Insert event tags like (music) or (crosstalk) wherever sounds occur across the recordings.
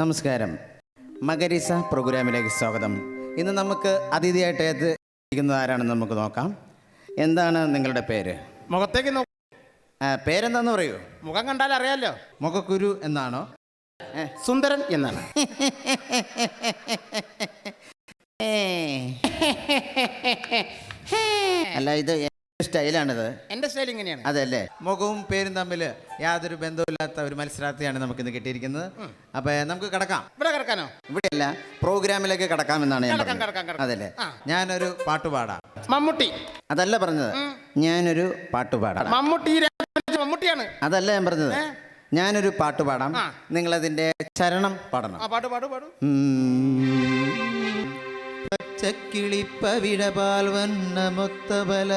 നമസ്കാരം. മകരിസ പ്രോഗ്രാമിലേക്ക് സ്വാഗതം. ഇന്ന് നമുക്ക് അതിഥിയായിട്ട് എത്തിയിരിക്കുന്നത് ആരാണെന്ന് നമുക്ക് നോക്കാം. എന്താണ് നിങ്ങളുടെ പേര്? മുഖത്തേക്ക് പേരെന്താന്ന് പറയൂ. മുഖം കണ്ടാൽ അറിയാലോ. മുഖക്കുരു എന്നാണോ? സുന്ദരൻ എന്നാണ്. അല്ല ഇത് സ്റ്റൈലാണിത്. എന്റെ സ്റ്റൈൽ ഇങ്ങനെയാണ്. അതല്ലേ? മുഖവും പേരും തമ്മിൽ യാതൊരു ബന്ധവുമില്ലാത്ത ഒരു മത്സരാർത്ഥിയാണ് നമുക്ക് ഇന്ന് കിട്ടിയിരിക്കുന്നത് അപ്പൊ നമുക്ക് കടക്കാം. ഇവിടെ കിടക്കാനോ? ഇവിടെയല്ല പ്രോഗ്രാമിലേക്ക് കടക്കാമെന്നാണ് ഞാൻ കിടക്കാം, പറഞ്ഞത്. കിടക്കാം, കിടക്കാം. അതല്ലേ? ആ. ഞാനൊരു പാട്ടുപാടാം മമ്മൂട്ടി. അതല്ല പറഞ്ഞത്. ഞാനൊരു പാട്ടുപാടാം മമ്മൂട്ടി ഈ രാജ്യത്തെ മമ്മൂട്ടിയാണ്. അതല്ല ഞാൻ പറഞ്ഞത്. ഞാനൊരു പാട്ടുപാടാം ആ. അതിന്റെ ചരണം പാടണം. ആ പാട്ട് പാടു പാടു. പച്ചക്കിളിപ്പവിടപാൽ വന്ന മുത്തബല.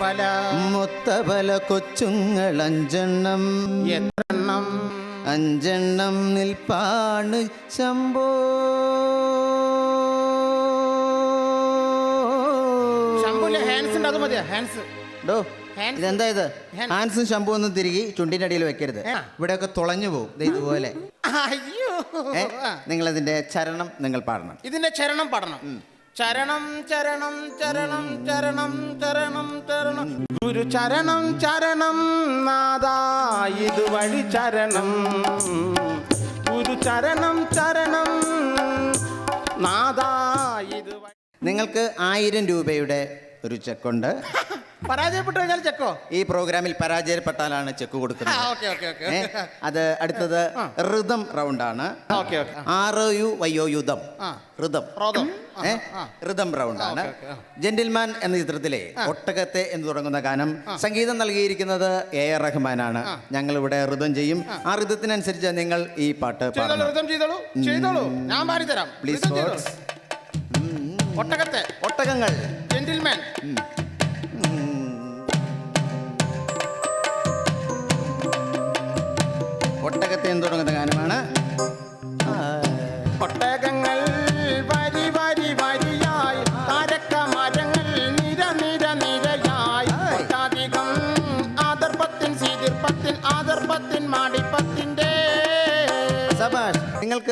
പല മുത്തബല കൊച്ചുങ്ങൾ അഞ്ചെണ്ണം. എത്രണ്ണം? അഞ്ചെണ്ണം നിൽപ്പാണ് ശംഭോ. ഹാൻസ് ഉണ്ട് അത് മതിയാ? ഹാൻസ് ഡോ. ഇതെന്താ ഇത്? ഹാൻസ്. ഷംപൂ ഒന്നും തിരികെ ചുണ്ടിന്റെ അടിയിൽ വെക്കരുത്. ഇവിടെ ഒക്കെ തുളഞ്ഞു പോകും ദേ ഇതുപോലെ. അയ്യോ. നിങ്ങൾ ആ. ചരണം നിങ്ങൾ പാടണം. ഇതിന്റെ ചരണം പാടണം. ചരണം ചരണം ചരണം ചരണം ചരണം ചരണം. ഗുരു ചരണം ചരണം നാദാ ഇതുവഴി ചരണം. ഗുരു ചരണം ചരണം നാദാ ഇതുവഴി നിങ്ങൾക്ക് ആയിരം രൂപയുടെ ഒരു ചെക്കുണ്ട് (laughs) പരാജയപ്പെട്ടു കഴിഞ്ഞാൽ ചെക്കോ? ഈ പ്രോഗ്രാമിൽ പരാജയപ്പെട്ടാലാണ് ചെക്ക് ആ കൊടുക്കുന്നത് ഏ, അത് അടുത്തത് ഋതം റൗണ്ടാണ്. Okay okay. ആറ് യു വയ്യോ യുദ്ധം ആ. ഋതം. റോദം. ഏ ഋതം റൗണ്ടാണ്. ജെന്റിൽമാൻ എന്ന ചിത്രത്തിലെ ഒട്ടകത്തെ എന്ന് തുടങ്ങുന്ന ഗാനം സംഗീതം നൽകിയിരിക്കുന്നത് എ ആർ റഹ്മാനാണ്. ഞങ്ങൾ ഇവിടെ ഋതം ചെയ്യും. ആ. ഋതത്തിനനുസരിച്ച് നിങ്ങൾ ഈ പാട്ട് ചെയ്തോളൂ പാടണം. ഋതം ചെയ്തോളൂ ചെയ്തോളൂ. ഞാൻ പാടി തരാം. പ്ലീസ് ഋതം ചെയ്തോളൂ. ഒട്ടകത്തെ. ഒട്ടകങ്ങൾ. ജെന്റിൽമാൻ. ഒട്ടകത്തെ എന്ന് തുടങ്ങുന്ന ഗാനമാണ്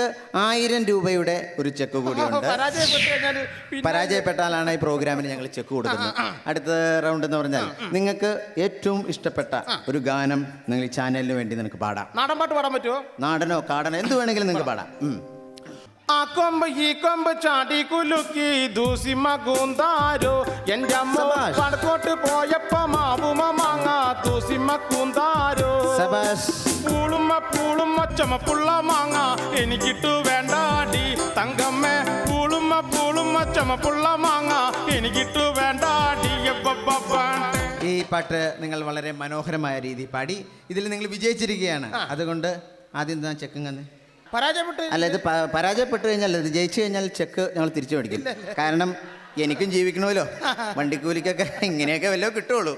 നിങ്ങൾക്ക് ആയിരം രൂപയുടെ ഒരു ചെക്ക് കൂടിയുണ്ട്. (laughs) പരാജയപ്പെട്ടാലാണ് ഈ പ്രോഗ്രാമിന് ഞങ്ങൾ ചെക്ക് കൊടുക്കുന്നത്. അടുത്ത റൗണ്ട് എന്ന് പറഞ്ഞാൽ നിങ്ങൾക്ക് ഏറ്റവും ഇഷ്ടപ്പെട്ട ഒരു ഗാനം നിങ്ങൾ ഈ ചാനലിന് വേണ്ടി നിനക്ക് പാടാം. നാടൻ പാട്ട് പാടാൻ പറ്റുമോ നാടനോ കാടനോ എന്ത് വേണമെങ്കിലും നിങ്ങൾക്ക് പാടാം. ആ കൊമ്പ് ഈ കൊമ്പ് ചാടി കുലുക്കി ദൂസിമ കൂന്താരോ എന്റെ അമ്മ സബാഷ്. വടക്കോട്ട് പോയപ്പോ മാവുമ മാങ്ങ ദൂസിമ കൂന്താരോ പൂളുമ്മ പൂളുമ്മ ചുമപ്പുള്ള മാങ്ങ എനിക്കിട്ടു വേണ്ടാടി. തങ്കമ്മ പൂളുമ്മ പൂളുമ്മ ചുമപ്പുള്ള മാങ്ങ എനിക്കിട്ടു വേണ്ടാടി. ഈ പാട്ട് നിങ്ങൾ വളരെ മനോഹരമായ രീതിയിൽ പാടി. ഇതിൽ നിങ്ങൾ വിജയിച്ചിരിക്കുകയാണ്. അതുകൊണ്ട് ആദ്യം ഞാൻ ചെക്ക് തന്നെ. പരാജയപ്പെട്ട് അല്ല ഇത് പരാജയപ്പെട്ട് കഴിഞ്ഞാൽ ഇത് ജയിച്ചു കഴിഞ്ഞാൽ ചെക്ക് ഞങ്ങൾ തിരിച്ചു മേടിക്കും. കാരണം എനിക്കും ജീവിക്കണമല്ലോ. (laughs) വണ്ടിക്കൂലിക്കൊക്കെ ഇങ്ങനെയൊക്കെ വല്ലതും കിട്ടുള്ളൂ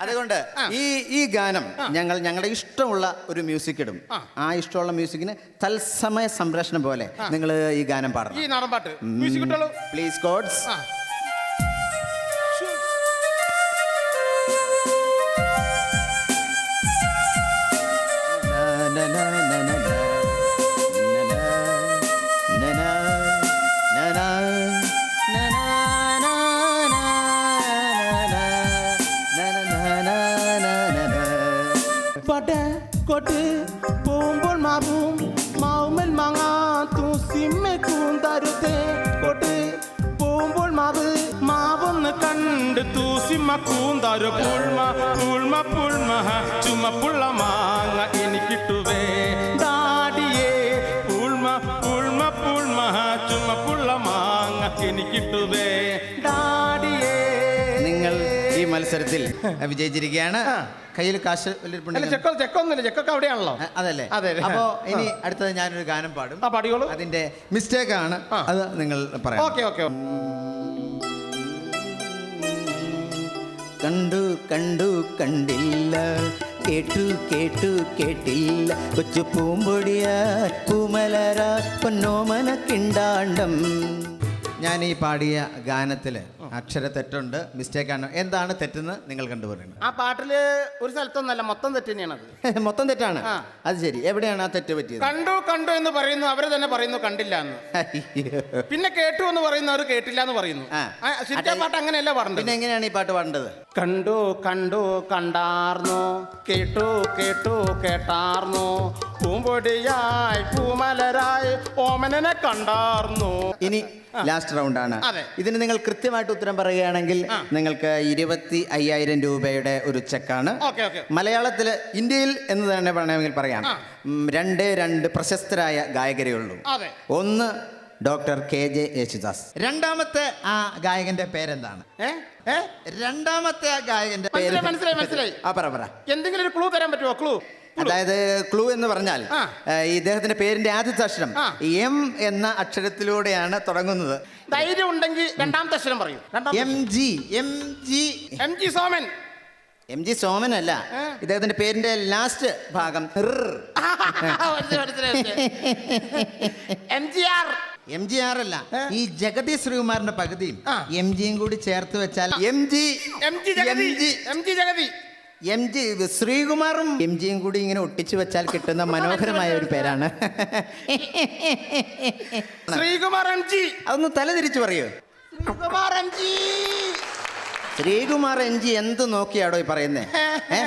അതുകൊണ്ട് ഈ ഈ ഗാനം ഞങ്ങൾ ഞങ്ങളുടെ ഇഷ്ടമുള്ള ഒരു മ്യൂസിക് ഇടും. ആ. ഇഷ്ടമുള്ള മ്യൂസിക്കിന് തത്സമയ സംരക്ഷണം പോലെ നിങ്ങൾ ഈ ഗാനം പാടണം. പ്ലീസ് കോഡ്സ് കൊട്ട് പോകുമ്പോൾ മാവും മാവുമൽ മാങ്ങ തൂസിമ്മ കൂന്തരുതേ കൊട്ട് പോകുമ്പോൾ മാവ് മാവൊന്ന് കണ്ട് തൂസിമ്മ കൂന്തരു പുൾമ പുൾമ പുൾമ ചുമപ്പുള്ള മാങ്ങ എനിക്കിട്ടുവേ ദാടിയേ പുൾമ പുൾമ പുൾമ ചുമപ്പുള്ള മാങ്ങ എനിക്കിട്ടുവേ മത്സരത്തിൽ (laughs) വിജയിച്ചിരിക്കുകയാണ്. കയ്യിൽ കാശ് ചെക്കോ ചെക്കൊന്നുമില്ല ചെക്കൊക്കെ അവിടെയാണല്ലോ. അതല്ലേ. അതെ. അപ്പോ ഇനി അടുത്തത് ഞാനൊരു ഗാനം പാടും. ആ പാടിയോളൂ അതിന്റെ മിസ്റ്റേക്ക് ആണ്. അത് നിങ്ങൾ പറയാം. Okay okay. കണ്ടു കണ്ടു കണ്ടില്ല. കേട്ടു കേട്ടു കേട്ടില്ല. കൊച്ചു പൂമ്പൊടിയ പൂമലരാ പൊന്നോമന കിണ്ടാണ്ടം ഞാൻ ഈ പാടിയ ഗാനത്തിൽ അക്ഷര തെറ്റുണ്ട് മിസ്റ്റേക്ക് ആണ്. എന്താണ് തെറ്റെന്ന് നിങ്ങൾ കണ്ടുപറയുന്നത്? ആ പാട്ടിൽ ഒരു സ്ഥലത്തൊന്നല്ല മൊത്തം തെറ്റ് അത്. (laughs) മൊത്തം തെറ്റാണ്? ആ. അത് ശരി. എവിടെയാണ് ആ തെറ്റ് പറ്റിയത്? കണ്ടു കണ്ടു എന്ന് പറയുന്നു അവർ തന്നെ പറയുന്നു കണ്ടില്ല എന്ന്. അയ്യോ. പിന്നെ കേട്ടു എന്ന് പറയുന്നു അവർ കേട്ടില്ല എന്ന് പറയുന്നു. ആ. ആ, ശരിക്കും ആ പാട്ട് അങ്ങനെയല്ല പിന്നെ പറഞ്ഞത് എങ്ങനെയാണ് ഈ പാട്ട് പാടേണ്ടത്? കണ്ടു കണ്ടു കണ്ടാർന്നു. കേട്ടു കേട്ടു കേട്ടാർന്നു. പൂമ്പൊടിയായി പൂമലരായി ഓമനനെ കണ്ടാർന്നു. ഇനി ലാസ്റ്റ് റൗണ്ട് ആണ്. അതെ. ഇതിന് നിങ്ങൾ കൃത്യമായിട്ട് ഉത്തരം പറയുകയാണെങ്കിൽ നിങ്ങൾക്ക് ഇരുപത്തി അയ്യായിരം രൂപയുടെ ഒരു ചെക്കാണ്. മലയാളത്തിൽ ഇന്ത്യയിൽ എന്ന് തന്നെ വേണമെങ്കിൽ പറയാം. രണ്ട് രണ്ട് പ്രശസ്തരായ ഗായകരേ ഉള്ളൂ ഒന്ന് ഡോക്ടർ കെ ജെ യേശുദാസ്. രണ്ടാമത്തെ ആ ഗായകന്റെ പേരെന്താണ്? രണ്ടാമത്തെ ആ ഗായകന്റെ പേര് മനസ്സിലായി, മനസ്സിലായി. ആ പറ. എന്തെങ്കിലും ഒരു ക്ലൂ തരാൻ പറ്റുമോ? ക്ലൂ. അതായത് ക്ലൂ എന്ന് പറഞ്ഞാൽ ഈ ഇദ്ദേഹത്തിന്റെ പേരിന്റെ ആദ്യത്തെ അക്ഷരം എം എന്ന അക്ഷരത്തിലൂടെയാണ് തുടങ്ങുന്നത്. ധൈര്യം ഉണ്ടെങ്കിൽ രണ്ടാമത്തെ അക്ഷരം പറയും. M G M G. M G Soman. M G Soman അല്ല. ഇദ്ദേഹത്തിന്റെ പേരിന്റെ ലാസ്റ്റ് ഭാഗം M G R. M G R അല്ല. ഈ ജഗതി ശ്രീകുമാറിന്റെ പകുതിയും. എം ജിയും കൂടി ചേർത്ത് വെച്ചാൽ M G. M G. M G Jagathy. M G ശ്രീകുമാറും M ജിയും കൂടി ഇങ്ങനെ ഒട്ടിച്ചു വെച്ചാൽ കിട്ടുന്ന മനോഹരമായ ഒരു പേരാണ്. Sreekumar M G. അതൊന്ന് തലതിരിച്ചു പറയൂ. Sreekumar M G. Sreekumar N G എന്ത് നോക്കിയാടോ ഈ പറയുന്നേ? ഏ?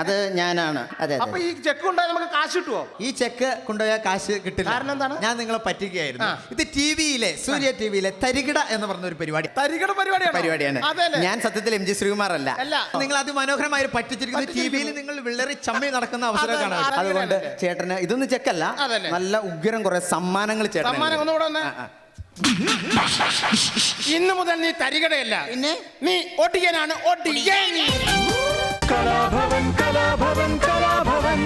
അത് ഞാനാണ്. അതെ അപ്പൊ അതെ ഈ ചെക്ക് കൊണ്ടുപോയാൽ നമുക്ക് കാശ് കിട്ടുമോ ഈ ചെക്ക് കൊണ്ടുപോയാൽ കാശ് കിട്ടില്ല. കാരണം എന്താണ്? ഞാൻ നിങ്ങളെ പറ്റിക്കുകയായിരുന്നു. ഇത് ടി വിയിലെ സൂര്യ ടി വിയിലെ തരികിട എന്ന് പറഞ്ഞ ഒരു പരിപാടി. തരികട പരിപാടിയാണ്? പരിപാടിയാണ്. അതെല്ലേ? ഞാൻ സത്യത്തിൽ എം ജി ശ്രീകുമാർ അല്ല. അല്ല. നിങ്ങൾ അതിമനോഹരമായി പറ്റിച്ചിരിക്കുന്നത് ടി വിയിൽ നിങ്ങൾ വിള്ളറി ചമ്മി നടക്കുന്ന അവസരം അതെ, കാണാം അതെ, അതുകൊണ്ട് അതെ. ചേട്ടന് ഇതൊന്നും ചെക്കല്ല. അതല്ലേ. നല്ല ഉഗ്രം കുറെ സമ്മാനങ്ങൾ ചേട്ടൻ സമ്മാനം ഒന്നുകൂടെ. ഇന്ന് മുതൽ നീ തരികടയല്ല. പിന്നെ? നീ ഒടിയനാണ് ഒടിയൻ. കലാഭവൻ കലാഭവൻ കലാഭവൻ.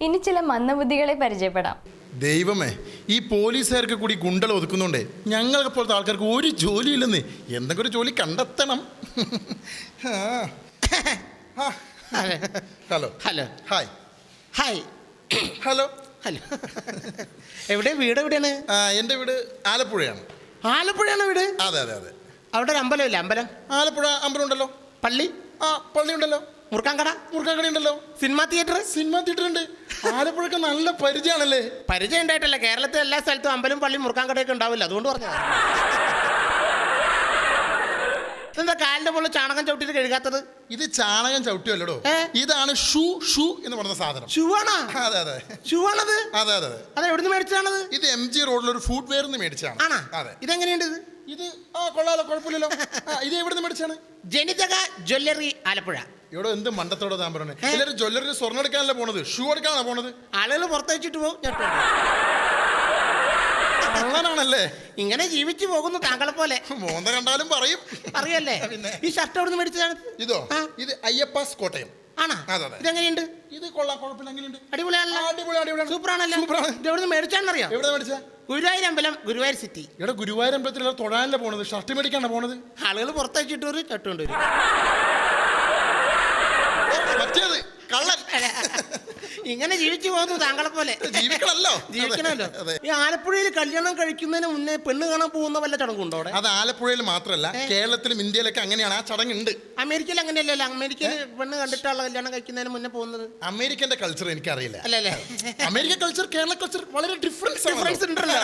ഇനി ചില മന്ദബുദ്ധികളെ പരിചയപ്പെടാം. ദൈവമേ ഈ പോലീസുകാർക്ക് കൂടി ഗുണ്ടൽ ഒതുക്കുന്നുണ്ടേ. ഞങ്ങളെ പോലത്തെ ആൾക്കാർക്ക് ഒരു ജോലിയില്ലെന്ന്. എന്തെങ്കിലും ഒരു ജോലി കണ്ടെത്തണം. Hello. Hello. Hi. Hi. Hello. Hello എവിടെ? വീട് എവിടെയാണ്? ആ, എന്റെ വീട് ആലപ്പുഴയാണ്. ആലപ്പുഴയാണ് വീട്? അതെ അതെ അതെ. അവിടെ ഒരു അമ്പലമില്ല അമ്പലം? ആലപ്പുഴ അമ്പലം ഉണ്ടല്ലോ പള്ളി? ആ പള്ളി ഉണ്ടല്ലോ മുറുക്കാൻകട? മുറുക്കാക്കടി ഉണ്ടല്ലോ സിനിമാ തിയേറ്റർ? സിനിമ തിയേറ്റർ ഉണ്ട് ആലപ്പുഴക്ക് നല്ല പരിചയമാണല്ലേ? പരിചയം ഉണ്ടായിട്ടല്ല. കേരളത്തിലെ എല്ലാ സ്ഥലത്തും അമ്പലം പള്ളി മുറുക്കാൻകടയൊക്കെ ഉണ്ടാവില്ല. അതുകൊണ്ട് പറഞ്ഞു എന്താ കാലിന്റെ മുകളിൽ ചാണകം ചവിട്ടിട്ട് കഴുകാത്തത്? ഇത് ചാണകം ചവിട്ടിയല്ലോ ഇതാണ് ഷൂ ഷൂ എന്ന് പറഞ്ഞ സാധനം. ഷൂ ആണോ അതെ അതെ. ഷൂ ആണത് അതെ അതെ. അതെ എവിടുന്ന് മേടിച്ചതാണത്? ഇത് എം ജി റോഡിൽ ഒരു ഫുഡ് വെയർ നിന്ന് മേടിച്ചാണ് ആണോ? അതെ. ഇതെങ്ങനെയുണ്ട് ഇത്? ഇത് ആ കൊള്ളാലോ കുഴപ്പമില്ലല്ലോ. ഇത് എവിടുന്ന് മേടിച്ചാണ് ജനിതക ജ്വല്ലറി ആലപ്പുഴ. ഇവിടെ എന്ത് മണ്ടത്തോടെ താൻ പറഞ്ഞത് എല്ലാവരും ജ്വല്ലറി സ്വർണം എടുക്കാനല്ലേ പോണത്? ഷൂ എടുക്കാനാണോ പോണത്? ആളുകൾ പുറത്തയച്ചിട്ട് പോകും. കള്ളനാണല്ലേ? ഇങ്ങനെ ജീവിച്ചു പോകുന്നു താങ്കളെ പോലെ മോന്ത കണ്ടാലും പറയും. അറിയല്ലേ? പിന്നെ. ഈ ഷർട്ട് അവിടെ മേടിച്ചതാണ്? ഇതോ? ആ. ഇത് അയ്യപ്പാസ് കോട്ടയം. ആണോ? അതെ, അതെ. ഇതെങ്ങനെയുണ്ട്? ഇത് കൊള്ളാം കുഴപ്പമില്ല. എങ്ങനെയുണ്ട്? അടിപൊളിയാണല്ലോ. അടിപൊളി അടിപൊളിയാണ്. സൂപ്പറാണല്ലോ. സൂപ്പറാണ്. ഇത് എവിടുന്ന് മേടിച്ചാണെന്നറിയാം എവിടെ മേടിച്ച ഗുരുവായൂർ അമ്പലം ഗുരുവായൂർ സിറ്റി ഇവിടെ ഗുരുവായൂർ അമ്പലത്തിൽ തൊഴാനല്ലേ പോണത്? ഷർട്ട് മേടിക്കാണ് പോണത്? ആളുകൾ പുറത്തയച്ചിട്ട് ഒരു ചട്ടുകൊണ്ട് വരും. മറ്റേത് കള്ളൻ. ഇങ്ങനെ ജീവിച്ചു പോകുന്നു താങ്കളെ പോലെ ജീവിക്കണല്ലോ. (laughs) ജീവിക്കണമല്ലോ. ഈ ആലപ്പുഴയിൽ കല്യാണം കഴിക്കുന്നതിന് മുന്നേ പെണ്ണ് കാണാൻ പോകുന്ന വല്ല ചടങ്ങുണ്ടോ അവിടെ? അത് ആലപ്പുഴയിൽ മാത്രമല്ല കേരളത്തിലും ഇന്ത്യയിലൊക്കെ അങ്ങനെയാണ്. ആ ചടങ്ങുണ്ട്. അമേരിക്കയിൽ അങ്ങനെയല്ലല്ലോ. അമേരിക്കയിൽ പെണ്ണ് കണ്ടിട്ടുള്ള കല്യാണം കഴിക്കുന്നതിന് മുന്നേ പോകുന്നത്. അമേരിക്കന്റെ കൾച്ചർ എനിക്കറിയില്ല. അല്ലല്ലേ? (laughs) അമേരിക്കൻ കൾച്ചർ കേരള കൾച്ചർ വളരെ ഡിഫറൻസ് ഡിഫറൻസ് ഉണ്ടല്ലോ.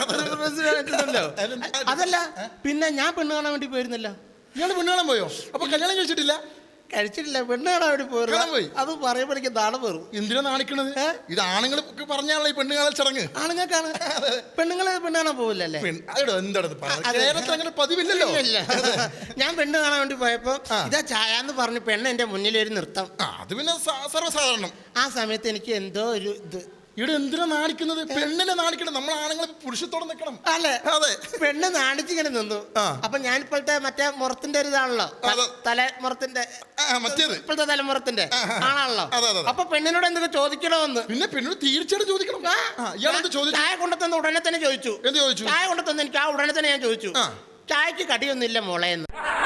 (laughs) അതല്ല പിന്നെ ഞാൻ പെണ്ണ് കാണാൻ വേണ്ടി പോയിരുന്നല്ലോ. ഇയാൾ പെണ്ണ് കാണാൻ പോയോ? അപ്പൊ കല്യാണം കഴിച്ചിട്ടില്ല? കഴിച്ചിട്ടില്ല. പെണ്ണുകാണാൻ അവർ വേണ്ടി കാണാൻ പോയി? അത് പറയുമ്പോഴേക്കും നാണം പേറും എന്തിനാ നാണിക്കണത്? ഇത് ആണുങ്ങൾ പറഞ്ഞാണല്ലോ ഈ പെണ്ണ് കാണൽ ചടങ്ങ്. ആണുങ്ങൾക്കാണ്. (laughs) പെണ്ണുങ്ങൾ പെണ്ണുകാണാൻ പോവില്ലല്ലേ? പെണ്ണ്- അതെടോ, എന്താടോ ഇത് പറഞ്ഞത്? അതെ. കേരളത്തിൽ അങ്ങനെ പതിവില്ലല്ലോ. ഇല്ല. (laughs) ഞാൻ പെണ്ണ് കാണാൻ വേണ്ടി പോയപ്പോ ഇതാ ചായ എന്ന് പറഞ്ഞ് പെണ്ണ് എന്റെ മുന്നിൽ ഒരു നൃത്തം. ആ, അത് പിന്നെ സ- സർവസാധാരണം. ആ സമയത്ത് എനിക്ക് എന്തോ ഒരു ഇത് ഇവിടെ എന്തിനാ നാണിക്കുന്നത്? പെണ്ണിനെ നാണിക്കണം. നമ്മൾ ആണുങ്ങൾ പുരുഷത്തോടെ നിൽക്കണം അല്ലേ? അതെ. പെണ്ണ് നാണിച്ചിങ്ങനെ നിന്നു. അപ്പൊ ഞാൻ ഇപ്പോഴത്തെ മറ്റേ മുറത്തിന്റെ ഒരു ഇതാണല്ലോ. തലമുറത്തിന്റെ അതെ. തല മുറത്തിന്റെ. മറ്റേത്. ഇപ്പോഴത്തെ തലമുറത്തിന്റെ ആണല്ലോ. അപ്പൊ പെണ്ണിനോട് എന്തൊക്കെ ചോദിക്കണമെന്ന്? പിന്നെ പെണ്ണിനോട് തീർച്ചയായിട്ടും ചോദിക്കണം. ചായ കൊണ്ടുതന്ന ഉടനെ തന്നെ ചോദിച്ചു. എന്ത് ചോദിച്ചു? ചായ കൊണ്ടുതന്ന എനിക്ക് ആ ഉടനെ തന്നെ ഞാൻ ചോദിച്ചു. ചായക്ക് കടിയൊന്നുമില്ല മോളെ എന്ന്. എടാ,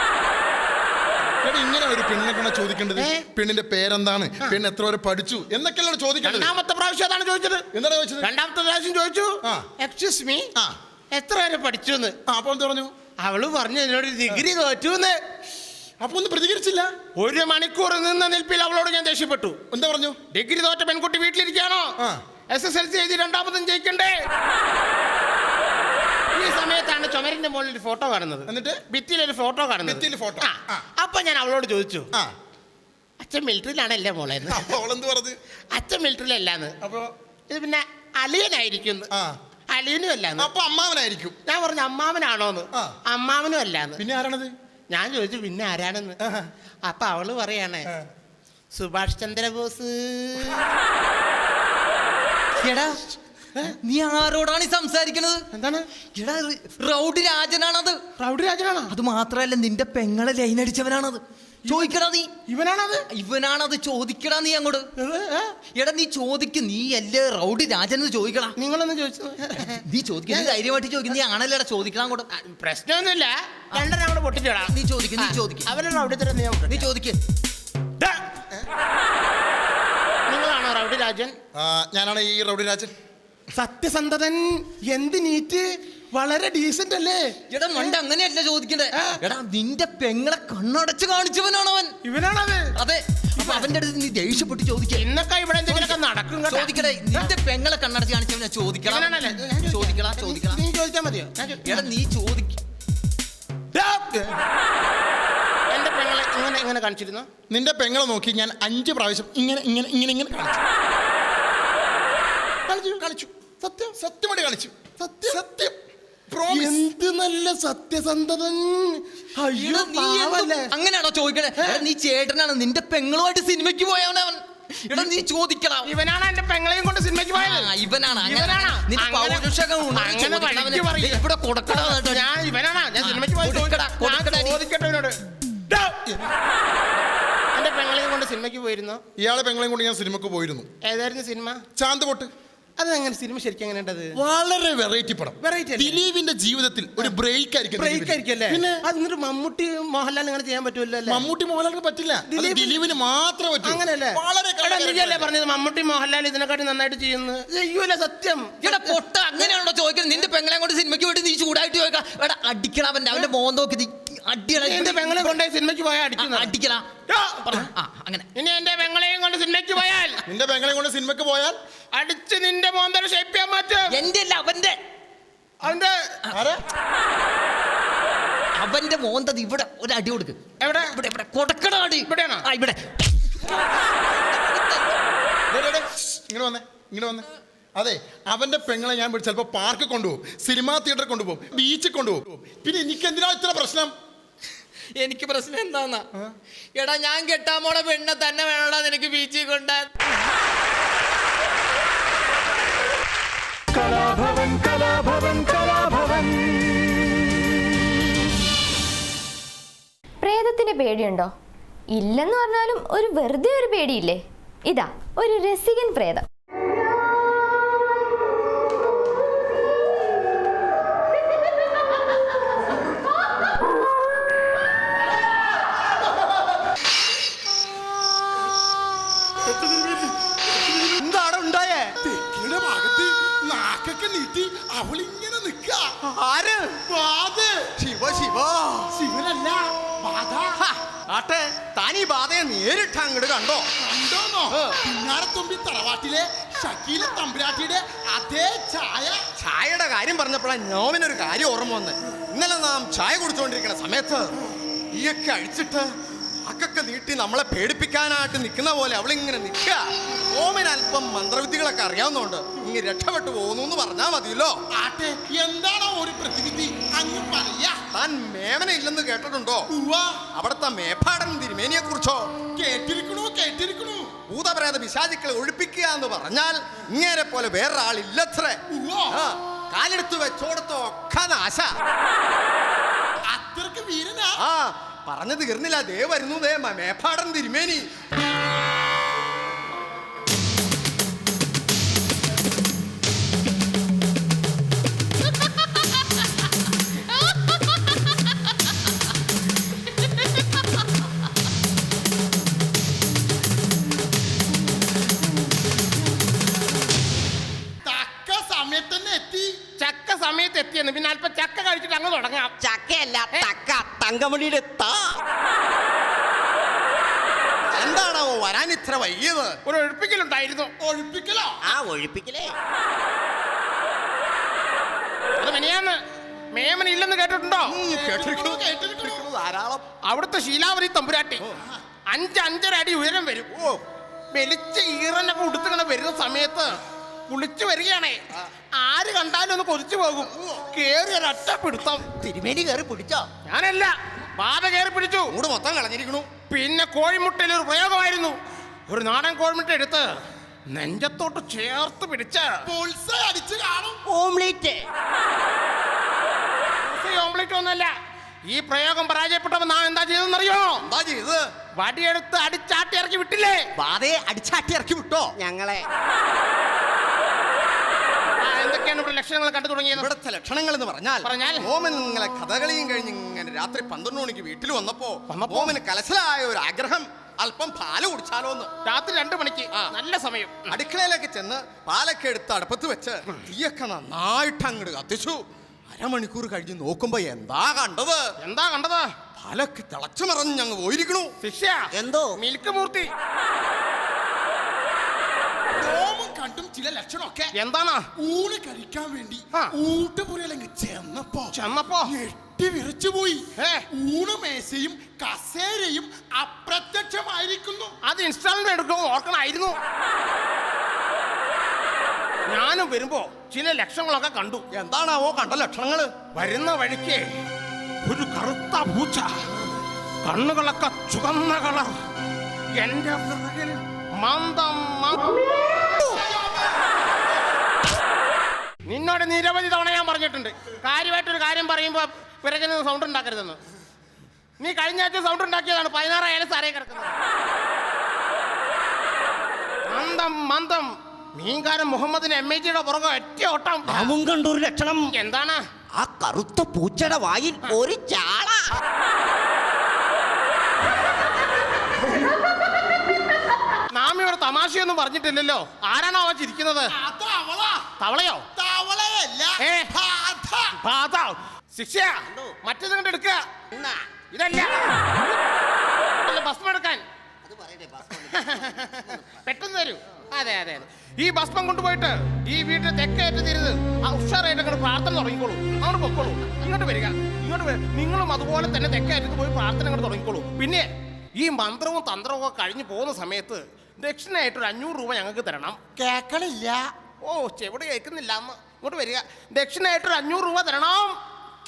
ഇങ്ങനെ ഒരു പെണ്ണിനെ കൊണ്ടാ ചോദിക്കേണ്ടത്? പെണ്ണിന്റെ പേരെന്താണ്? പെണ്ണ് എത്ര വരെ പഠിച്ചു? എന്നൊക്കെയല്ലേ ചോദിക്കേണ്ടത്? രണ്ടാമത്തെ പ്രാവശ്യം അതാണ് ചോദിച്ചത്. എന്താണ് ചോദിച്ചത്? രണ്ടാമത്തെ പ്രാവശ്യം ചോദിച്ചു. എക്സ്ക്യൂസ് മീ എത്ര വരെ പഠിച്ചു എന്ന് അപ്പോൾ എന്ത് പറഞ്ഞു? അവൾ പറഞ്ഞു എന്നോട് ഡിഗ്രി തോറ്റു എന്ന് അപ്പൊ ഒന്നും പ്രതികരിച്ചില്ല. ഒരു മണിക്കൂർ നിന്ന നിൽപ്പിൽ അവളോട് ഞാൻ ദേഷ്യപ്പെട്ടു. എന്താ പറഞ്ഞു? ഡിഗ്രി തോറ്റ പെൺകുട്ടി വീട്ടിലിരിക്കാണോ. എസ് എസ് എൽ സി എഴുതി രണ്ടാമതും ജയിക്കണ്ടേ? ചുമരിന്റെ മുകളിൽ ഒരു ഫോട്ടോ കാണുന്നത് എന്നിട്ട്? ഭിത്തിയിൽ ഒരു ഫോട്ടോ കാണുന്നത് ഭിത്തിയിൽ photo. ആ. ആ. അപ്പൊ ഞാൻ അവളോട് ചോദിച്ചു ആ അച്ഛൻ മിലിറ്ററിയിലാണല്ലേ മോളെ എന്ന്. അപ്പൊ അവളെന്ത് പറഞ്ഞു അച്ഛൻ മിലിറ്ററിയിലല്ലാന്ന് അപ്പൊ ഇത് പിന്നെ അലിയനായിരിക്കും ആ അലിയനും അല്ലാന്ന് അപ്പൊ അമ്മാവനായിരിക്കും ഞാൻ പറഞ്ഞു അമ്മാവനാണോന്ന് ആ. അമ്മാവനും അല്ലാന്ന് പിന്നെ ആരാണത് ഞാൻ ചോദിച്ചു പിന്നെ ആരാണെന്ന് ആഹാ. അപ്പൊ അവൾ പറയാണ് ആ. സുഭാഷ് ചന്ദ്രബോസ് (laughs) എടാ നീ ആരോടാണ് ഈ സംസാരിക്കുന്നത്? എന്താണ്? എടാ റൗഡി രാജനാണത്. റൗഡി രാജനാണോ? അത് മാത്രല്ല നിന്റെ പെങ്ങളെ ലൈൻ അടിച്ചവനാണത്. ചോദിക്കടാ നീ. ഇവനാണത്? ഇവനാണത്. ചോദിക്കടാ നീ അങ്ങോട്ട്. എടാ നീ ചോദിക്ക്. നീ അല്ലേ റൗഡി രാജൻ എന്ന് ചോദിക്കടാ. നിങ്ങളൊന്ന് ചോദിച്ചു. നീ ചോദിക്ക നീ ധൈര്യമായിട്ട് ചോദിക്കും. നീ ആണല്ലേടാ ചോദിക്കണം അങ്ങോട്ട്. പ്രശ്നമൊന്നുമില്ല. രണ്ടെണ്ണം അങ്ങോട്ട് പൊട്ടിച്ചോടാ. നീ ചോദിക്കും നീ ചോദിക്കും. അവരെ റൗഡി തരം നീ നീ ചോദിക്ക്. നിങ്ങളാണോ റൗഡി രാജൻ? ഞാനാണ് ഈ റൗഡി രാജൻ. സത്യസന്ധതൻ എന്ത് നീറ്റ്? വളരെ ഡീസന്റ് അല്ലേ? എടാ മണ്ട അങ്ങനെയല്ല ചോദിക്കണ്ടേ. എടാ നിന്റെ പെങ്ങളെ കണ്ണടച്ച് കാണിച്ചവനാണ് അവൻ ഇവനാണത്. അതെ. അപ്പൊ അവന്റെ അടുത്ത് നീ ദേഷ്യപ്പെട്ട് ചോദിക്കുക എന്നൊക്കെ ഇവിടെ എന്തെങ്കിലുമൊക്കെ നടക്കും കേട്ടോ. ചോദിക്കടേ നിന്റെ പെങ്ങളെ കണ്ണടച്ച് കാണിച്ചവൻ ചോദിക്കണം. ഇവനാണല്ലേ? ഞാൻ ചോദിക്കാം. ചോദിക്കടാ ചോദിക്കണം നീ ചോദിച്ചാ മതിയോ? ഞാൻ എടാ നീ ചോദിക്ക. ദാ. എന്റെ പെങ്ങളെ ഇങ്ങനെ ഇങ്ങനെ കാണിച്ചിരുന്നു? നിന്റെ പെങ്ങളെ നോക്കി ഞാൻ അഞ്ച് പ്രാവശ്യം ഇങ്ങനെ ഇങ്ങനെ ഇങ്ങനെ ഇങ്ങനെ കളിച്ചു കളിച്ചു. സത്യം? സത്യമായിട്ട് കളിച്ചു സത്യം? സത്യം. എന്ത് നല്ല സത്യസന്ധത അയ്യോ പാവല്ലേ. അങ്ങനെയാണോ ചോദിക്കണേ? എടാ, നീ ചേട്ടനാണ്. നിന്റെ പെങ്ങളുമായിട്ട് സിനിമയ്ക്ക് പോയവനവൻ എടാ നീ ചോദിക്കണം ഇവനാണ് എന്റെ പെങ്ങളെയും കൊണ്ട് സിനിമയ്ക്ക് ആ, പോയത്. ഇവനാണ്. അങ്ങനെ- ഇവനാണോ? നിന്റെ അങ്ങനെ- പൗരുഷകം ഉണ്ടെന്ന് അങ്ങനെ ചോദിക്കണം വഴിക്ക് അവന്. പറയ്. ഇവിടെ കൊടുക്കടാ കേട്ടോ. ഞാൻ ഇവനാണ്. ഞാൻ സിനിമയ്ക്ക് പോയി കൊടുക്കടാ, ഞാൻ കൊടുക്കടാ നീ. ചോദിക്കട്ടെ ഇവനോട് ദാ. എന്റെ പെങ്ങളെയും കൊണ്ട് സിനിമയ്ക്ക് പോയിരുന്നു. ഇയാളെ പെങ്ങളെയും കൊണ്ട് ഞാൻ സിനിമക്ക് പോയിരുന്നു. ഏതായിരുന്നു സിനിമ? ചാന്ത് പൊട്ട്. അത് അങ്ങനെ സിനിമ ശരിക്കും അങ്ങനെ ഉണ്ടത് വളരെ വെറൈറ്റി പടം. Variety അല്ലേ? ദിലീപിന്റെ ജീവിതത്തിൽ ഒരു ബ്രേക്ക് ആയിരിക്കും ബ്രേക്ക് ദിലീപിന്. ആയിരിക്കും അല്ലേ? പിന്നെ അത് എന്നിട്ട് മമ്മൂട്ടി മോഹൻലാൽ അങ്ങനെ ചെയ്യാൻ പറ്റുമല്ലോ അല്ലേ? മമ്മൂട്ടി മോഹൻലാലിന് പറ്റില്ല. അത് ദിലീപ് ദിലീപിന് മാത്രമേ പറ്റൂ. അങ്ങനെയല്ലേ? വളരെ എടാ, നീയല്ലേ പറഞ്ഞത് മമ്മൂട്ടി മോഹൻലാൽ ഇതിനെക്കാട്ടി നന്നായിട്ട് ചെയ്യുന്നു ചെയ്യൂല സത്യം. എടാ പൊട്ട അങ്ങനെയാണോ ചോദിക്കുന്നത്. നിന്റെ പെങ്ങളെ കൊണ്ട് സിനിമയ്ക്ക് വേണ്ടി നീ ചൂടായിട്ട് ചോദിക്കാം. എടാ അടിക്കടാ അവന്റെ അവന്റെ മോൻ നോക്കി നീ എന്റെ പെങ്ങളെ കൊണ്ടുപോയി സിനിമയ്ക്ക് പോയാൽ. അങ്ങനെ. ഇനി എന്റെ പെങ്ങളെയും കൊണ്ട് സിനിമയ്ക്ക് പോയാൽ. നിന്റെ പെങ്ങളെയും കൊണ്ട് സിനിമയ്ക്ക് പോയാൽ? അടിച്ച് നിന്റെ മോന്തര ഷേപ്പ് ചെയ്യാൻ മാറ്റും. എന്റെ അല്ല അവന്റെ. അവന്റെ ആരാ? അവന്റെ മോന്തത് ഇവിടെ ഒരു അടി കൊടുക്ക്. എവിടെ? ഇവിടെ ഇവിടെ. കൊടുക്കടാ അടി. ഇവിടെയാണോ? ആ ഇവിടെ. ഇങ്ങോട്ട് വന്നേ ഇങ്ങോട്ട് വന്നേ. അതെ അവന്റെ പെങ്ങളെ ഞാൻ ചിലപ്പോ പാർക്ക് കൊണ്ടുപോകും. സിനിമാ തിയേറ്റർ കൊണ്ടുപോകും. ബീച്ചിൽ കൊണ്ടുപോകും. പിന്നെ എനിക്ക് എന്തിനാ ഇത്ര പ്രശ്നം? എനിക്ക് പ്രശ്നം എന്താന്നാ? എടാ ഞാൻ കെട്ടാൻ പോണ പെണ്ണെ തന്നെ വേണോടാ നിനക്ക് ബീച്ചിൽ കൊണ്ടാൻ കലാഭവൻ കലാഭവൻ കലാഭവൻ. പ്രേതത്തിന് പേടിയുണ്ടോ? ഇല്ലെന്ന് പറഞ്ഞാലും ഒരു വെറുതെ ഒരു പേടിയില്ലേ? ഇതാ ഒരു രസികൻ പ്രേതം. എന്താണ് ഉണ്ടായേ? തെക്കിയുടെ ഭാഗത്ത് നാക്കൊക്കെ നീട്ടി അവളിങ്ങനെ നിക്ക. ആര്? ബാധ. ശിവ ശിവ. ശിവനല്ല ബാധ. ഹ, ആട്ടെ താൻ ഈ ബാധയെ നേരിട്ട് അങ്ങോട്ട് കണ്ടോ? കണ്ടോന്നോ? പിന്നാരത്തുമ്പി തറവാട്ടിലെ ഷക്കീല തമ്പുരാട്ടിയുടെ അതേ ചായ. ചായയുടെ കാര്യം പറഞ്ഞപ്പോഴാണ് നോമിനൊരു കാര്യം ഓർമ്മ വന്ന്. ഇന്നലെ നാം ചായ കുടിച്ചുകൊണ്ടിരിക്കുന്ന സമയത്ത് ഈയൊക്കെ അഴിച്ചിട്ട് അക്കൊക്കെ നീട്ടി നമ്മളെ പേടിപ്പിക്കാനായിട്ട് നിൽക്കുന്ന പോലെ അവളിങ്ങനെ നിൽക്കുക ഓമൻ അല്പം മന്ത്രവിദ്യകളൊക്കെ അറിയാവുന്നതുകൊണ്ട് ഇങ്ങനെ രക്ഷപ്പെട്ടു പോകുന്നു എന്ന് പറഞ്ഞാൽ മതിയല്ലോ. ആട്ടെ എന്താണോ ഒരു പ്രതിവിധി? അങ്ങ് പറയാ. താൻ മേമന ഇല്ലെന്ന് കേട്ടിട്ടുണ്ടോ? അവിടുത്തെ മേപ്പാടൻ തിരുമേനിയെ കുറിച്ചോ കേട്ടിരിക്കണു കേട്ടിരിക്കണു. ഭൂതപ്രേത പിശാചുക്കളെ ഒഴിപ്പിക്കുക എന്ന് പറഞ്ഞാൽ ഇങ്ങേരെ പോലെ വേറൊരാളില്ലത്രേ. കാലെടുത്ത് വെച്ചോടത്തോ ഒക്കെ നാശ. അത്രയ്ക്ക് വീരനാ? ആ പറഞ്ഞു തീർന്നില്ല. ദേ വരുന്നു ദേ മ- മേപ്പാടൻ തിരുമേനി. സമയത്ത് തന്നെ എത്തി. ചക്ക സമയത്ത് എത്തിയെന്ന്. പിന്നെ അല്പം ചക്ക കഴിച്ചിട്ട് അങ്ങ് തുടങ്ങാം. ചക്കയല്ല തക്ക തങ്കമണിയുടെ താ. എന്താണോ വരാൻ ഇത്ര വൈകിയത്? ഒരു ഒഴിപ്പിക്കലുണ്ടായിരുന്നു. ഒഴിപ്പിക്കലോ? ആ ഒഴിപ്പിക്കലേ. അത് മിനിയാന്ന് മേമന ഇല്ലെന്ന് കേട്ടിട്ടുണ്ടോ? ധാരാളം. അവിടുത്തെ ശീലാവതി തമ്പുരാട്ടി അഞ്ച് അഞ്ചര അടി ഉയരം വരും. ഓ. വെളിച്ച ഈറനൊക്കെ ഉടുത്തിങ്ങനെ വരുന്ന സമയത്ത് കുളിച്ചു വരികയാണേ. ആര് കണ്ടാലും ഒന്ന് കൊതിച്ചു പോകും. കേറി ഒരൊറ്റ പിടുത്തം. തിരുമേനി കയറി പിടിച്ചോ? ഞാനല്ല. ബാധ കയറി പിടിച്ചു. കൂട് മൊത്തം കളഞ്ഞിരിക്കണു. പിന്നെ കോഴിമുട്ടയിൽ ഒരു പ്രയോഗമായിരുന്നു ഒരു നാടൻ കോഴിമുട്ട എടുത്ത് നെഞ്ചത്തോട്ട് ചേർത്ത് പിടിച്ച് അടിച്ചു കാണും. ഓംലേറ്റ്. ഓംലെറ്റ് ഒന്നല്ല. ഈ പ്രയോഗം പരാജയപ്പെട്ടപ്പോ നാം എന്താ ചെയ്തെന്നറിയോ എന്താ ചെയ്ത് വടിയെടുത്ത് അടിച്ചാട്ടി ഇറക്കി വിട്ടില്ലേ? വാതയെ അടിച്ചാട്ടി ഇറക്കി വിട്ടോ? ഞങ്ങളെ. എന്തൊക്കെയാണ് ഇവിടെ ലക്ഷണങ്ങൾ കണ്ടു തുടങ്ങിയത് ഇവിടുത്തെ ലക്ഷണങ്ങൾ എന്ന് പറഞ്ഞാൽ പറഞ്ഞാൽ? ഓമൻ നിങ്ങളെ കഥകളിയും കഴിഞ്ഞ് ഇങ്ങനെ രാത്രി പന്ത്രണ്ട് മണിക്ക് വീട്ടിൽ വന്നപ്പോ വന്നപ്പോ? ഓമന് കലശലായ ഒരു ആഗ്രഹം അല്പം പാൽ കുടിച്ചാലോ എന്ന് രാത്രി രണ്ടു മണിക്ക് നല്ല സമയം. അടുക്കളയിലേക്ക് ചെന്ന് പാലൊക്കെ എടുത്ത് അടുപ്പത്ത് വെച്ച് തീയൊക്കെ നന്നായിട്ട് അങ്ങോട്ട് കത്തിച്ചു. അരമണിക്കൂർ കഴിഞ്ഞ് നോക്കുമ്പോ എന്താ കണ്ടത്? എന്താ കണ്ടത്? പാലൊക്കെ തിളച്ചു മറഞ്ഞ് ഞങ്ങൾ പോയിരിക്കണു. ശിക്ഷ എന്തോ? മിൽക്ക് മൂർത്തി. കണ്ടും ചില ലക്ഷണമൊക്കെ എന്താണ്? ഊണ് കഴിക്കാൻ വേണ്ടി. ഊട്ടുപുരയിലങ്ങ് ചെന്നപ്പോ ചെന്നപ്പോ? ഞെട്ടി വിറച്ചു പോയി. ഊണ് മേശയും കസേരയും അപ്രത്യക്ഷമായിരിക്കുന്നു. അത് ഇൻസ്റ്റാൾമെന്റ് എടുക്കും ഓർക്കണമായിരുന്നു ഞാനും വരുമ്പോ ചില ലക്ഷണങ്ങളൊക്കെ കണ്ടു. എന്താണാവോ കണ്ട ലക്ഷണങ്ങൾ? വരുന്ന വഴിക്ക് ഒരു കറുത്ത പൂച്ച കണ്ണുകളൊക്കെ ചുവന്ന കളർ. എന്റെ പിറകിൽ മന്ദം നിന്നോട് നിരവധി തവണ ഞാൻ പറഞ്ഞിട്ടുണ്ട്. കാര്യമായിട്ടൊരു കാര്യം പറയുമ്പോൾ പിറകിൽ നിന്ന് സൗണ്ട് ഉണ്ടാക്കരുതെന്ന്. നീ കഴിഞ്ഞ ആഴ്ച സൗണ്ട് ഉണ്ടാക്കിയതാണ്. പതിനാറായാലും സാറേ കിടക്കുന്നത്. മന്ദം മന്ദം. മീൻകാരൻ മുഹമ്മദിന് എം എ ജിയുടെ പുറകെ ഒറ്റ ഓട്ടം. അവൻ കണ്ടൊരു ലക്ഷണം. എന്താണ്? ആ കറുത്ത പൂച്ചയുടെ വായിൽ ഒരു ചാള. നാം ഇവിടെ തമാശയൊന്നും പറഞ്ഞിട്ടില്ലല്ലോ. ആരാണോ അവ ചിരിക്കുന്നത്? അത് അവളാ. തവളയോ? തവളയല്ല ഏ. ബാധ. ബാധ. ശിക്ഷ. മറ്റേത് കണ്ട് എടുക്കുക എന്നാ, ഇതല്ല. അല്ല, ഭസ്മം എടുക്കാൻ. അത് പറയട്ടെ, ബാസ്. പെട്ടെന്ന് തരൂ. അതെ അതെ അതെ. ഈ ഭസ്മം കൊണ്ടുപോയിട്ട് ഈ വീട്ടിൽ തെക്കേറ്റ് തിരുത്. ആ ഉഷാറായിട്ട് അങ്ങോട്ട് പ്രാർത്ഥന തുടങ്ങിക്കോളൂ. അങ്ങോട്ട് പൊക്കോളൂ. ഇങ്ങോട്ട് വരിക. ഇങ്ങോട്ട് വരിക. നിങ്ങളും അതുപോലെ തന്നെ തെക്കേറ്റത്ത് പോയി പ്രാർത്ഥന അങ്ങോട്ട് തുടങ്ങിക്കോളൂ. പിന്നെ ഈ മന്ത്രവും തന്ത്രവും ഒക്കെ കഴിഞ്ഞു പോകുന്ന സമയത്ത് ദക്ഷിണയായിട്ട് ഒരു അഞ്ഞൂറ് രൂപ ഞങ്ങൾക്ക് തരണം. കേക്കണില്ല. ഓ ചെവിടെ കേൾക്കുന്നില്ല അമ്മ. ഇങ്ങോട്ട് വരിക. ദക്ഷിണയായിട്ട് ഒരു അഞ്ഞൂറ് രൂപ തരണം.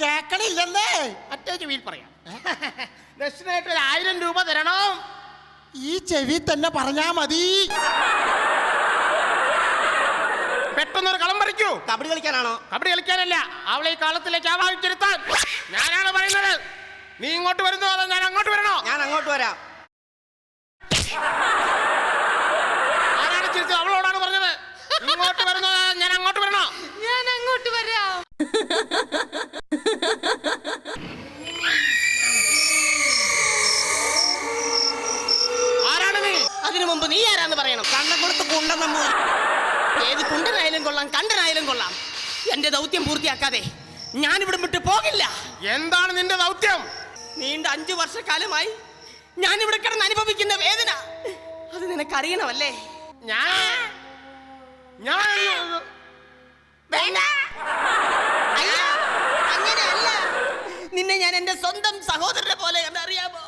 കേക്കണില്ലെന്നേ. മറ്റേ ചെവിയിൽ പറയാം. (laughs) ദക്ഷിണയായിട്ട് ഒരു ആയിരം രൂപ തരണം. ഈ ചെവി തന്നെ പറഞ്ഞാ മതി. പെട്ടെന്നൊരു കളം പറിക്കൂ. കബഡി കളിക്കാനാണോ? കബഡി കളിക്കാനല്ല. അവളെ ഈ കാലത്തിലേക്ക് ആവാഹിച്ചിരുത്താൻ. ഞാനാണ് പറയുന്നത്. നീ ഇങ്ങോട്ട് വരുന്നോ അതോ ഞാൻ അങ്ങോട്ട് വരണോ? ഞാൻ അങ്ങോട്ട് വരാം. നീ ആരാന്ന് പറയണം. കണ്ണക്കുളത്ത് കുണ്ട നമ്മ. ഏത് കുണ്ടനായാലും കൊള്ളാം കണ്ടനായാലും കൊള്ളാം. എന്റെ ദൗത്യം പൂർത്തിയാക്കാതെ ഞാൻ ഇവിടെ വിട്ട് പോകില്ല. എന്താണ് നിന്റെ ദൗത്യം? നീണ്ട അഞ്ചു വർഷക്കാലമായി ഞാൻ ഇവിടെ കിടന്ന് അനുഭവിക്കുന്ന വേദന. അത് നിനക്കറിയണമല്ലേ? ഞാൻ ഞാൻ വേണ്ട. അല്ല, അങ്ങനെയല്ല. നിന്നെ ഞാൻ എന്റെ സ്വന്തം സഹോദരനെ പോലെ കണ്ടറിയാമോ?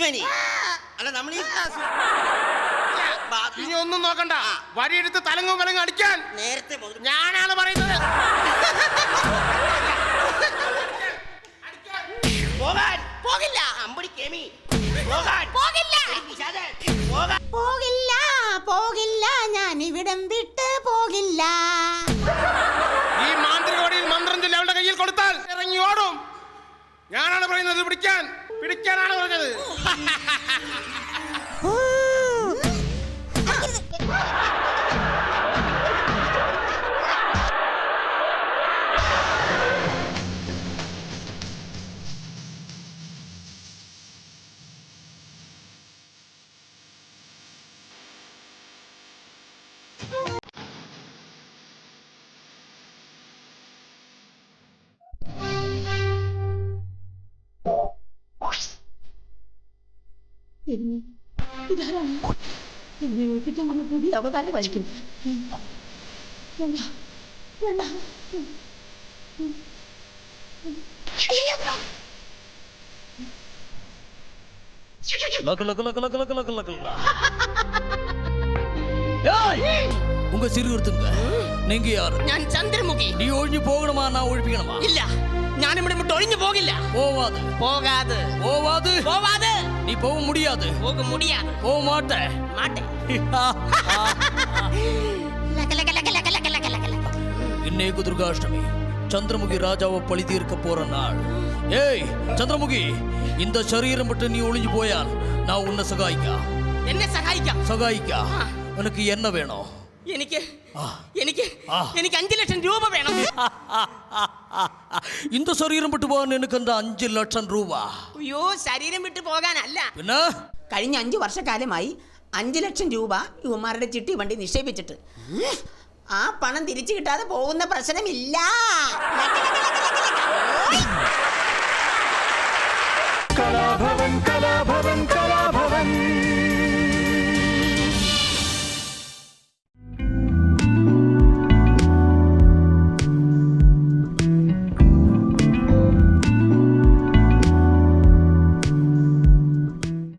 നൊന്തുപോയി അല്ല നമ്മൾ ഈ ഇനി ഒന്നും നോക്കണ്ട. വരിയെടുത്ത് തലങ്ങും വലങ്ങും അടിക്കാൻ. നേരത്തെ മുതൽ ഞാനാണ് പറയുന്നത്. പോകാൻ. പോകില്ല. അമ്പടി കേമി. പോകാൻ. പോകില്ല. പോകില്ല. പോകില്ല. ഞാൻ ഇവിടം വിട്ട് പോകില്ല. ഈ മാന്ത്രികോടിയിൽ മന്ത്രം ചൊല്ലി അവളുടെ കയ്യിൽ കൊടുത്താൽ ഇറങ്ങി ഓടും. ഞാനാണ് പറയുന്നത് പിടിക്കാൻ. പിടിക്കാനാണ് പറഞ്ഞത്. ha (laughs) ha! Luck, luck, luck, luck, luck, luck, luck, luck. ஏய், உங்க சிறுவருத்துங்க நீங்க யாரு ഞാൻ ചന്ദ്രമുഖി നീ ഒഴിഞ്ഞു പോകണമാ നാ ഒഴിപ്പിക്കണമാ ഇല്ല ഞാൻ ഇവിടെ വിട്ട് ഒഴിഞ്ഞു പോകില്ല പോവാത് പോകാതെ പോവാത് പോവാതെ நீ போக முடியாது. போக முடியாது. போக மாட்ட மாட்டேன். இன்னைக்கு (laughs) துர்காஷ்டமி சந்திரமுகி ராஜாவை பழி தீர்க்க போற நாள். ஏய் சந்திரமுகி இந்த சரீரம் மட்டும் நீ ஒளிஞ்சு போயால் நான் உன்னை சகாய்க்கா? என்ன சகாய்க்கா? சகாய்க்கா? உனக்கு என்ன வேணும்? എനിക്ക് എനിക്ക് എനിക്ക് അഞ്ചു ലക്ഷം രൂപ വേണം. (laughs) ഇന്ത ശരീരം വിട്ടു പോകാൻ എനിക്ക് എന്താ അഞ്ചു ലക്ഷം രൂപ? അയ്യോ ശരീരം വിട്ടു പോകാനല്ല. പിന്നെ? കഴിഞ്ഞ അഞ്ചു വർഷക്കാലമായി അഞ്ചു ലക്ഷം രൂപ യുവമാരുടെ ചിട്ടി വണ്ടി നിക്ഷേപിച്ചിട്ട്. ആ പണം തിരിച്ചു കിട്ടാതെ പോകുന്ന പ്രശ്നമില്ല. കലാഭവൻ